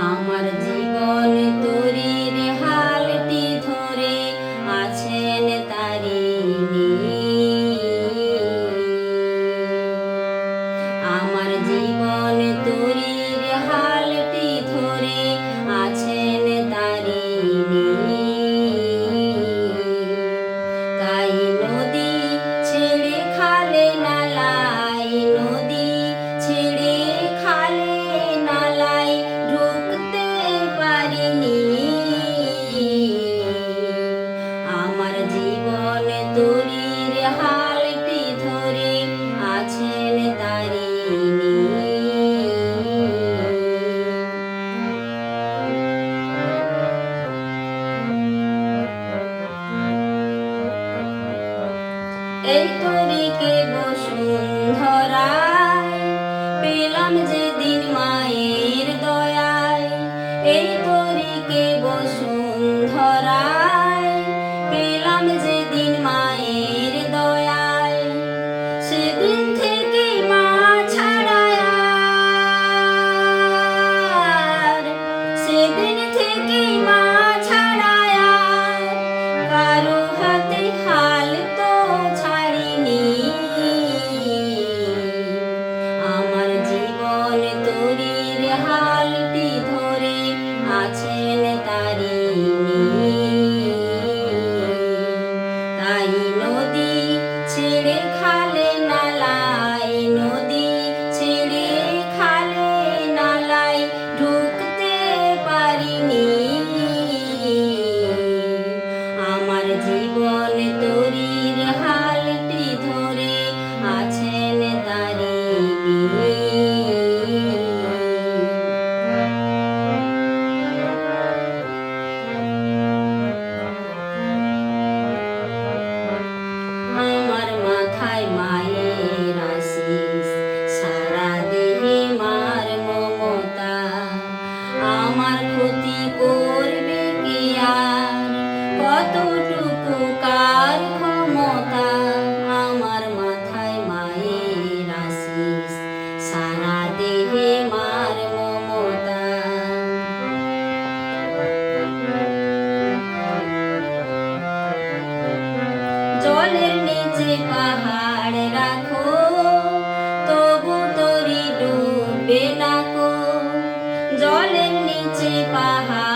amardinho. এই তরিকে বসুন্ধরায়, পেলাম যেদিন মায়ের দয়ায়। এই তরিকে বসুন্ধরায়, পেলাম যেদিন মায়ের দয়ায়। সেদিন থেকে মা ছাড়ায় সেদিন আছেন তারিণী তাই নদী ছেড়ে খালে নালায় নদী পাহাড় রাখো তবু জলের নিচে পাহাড়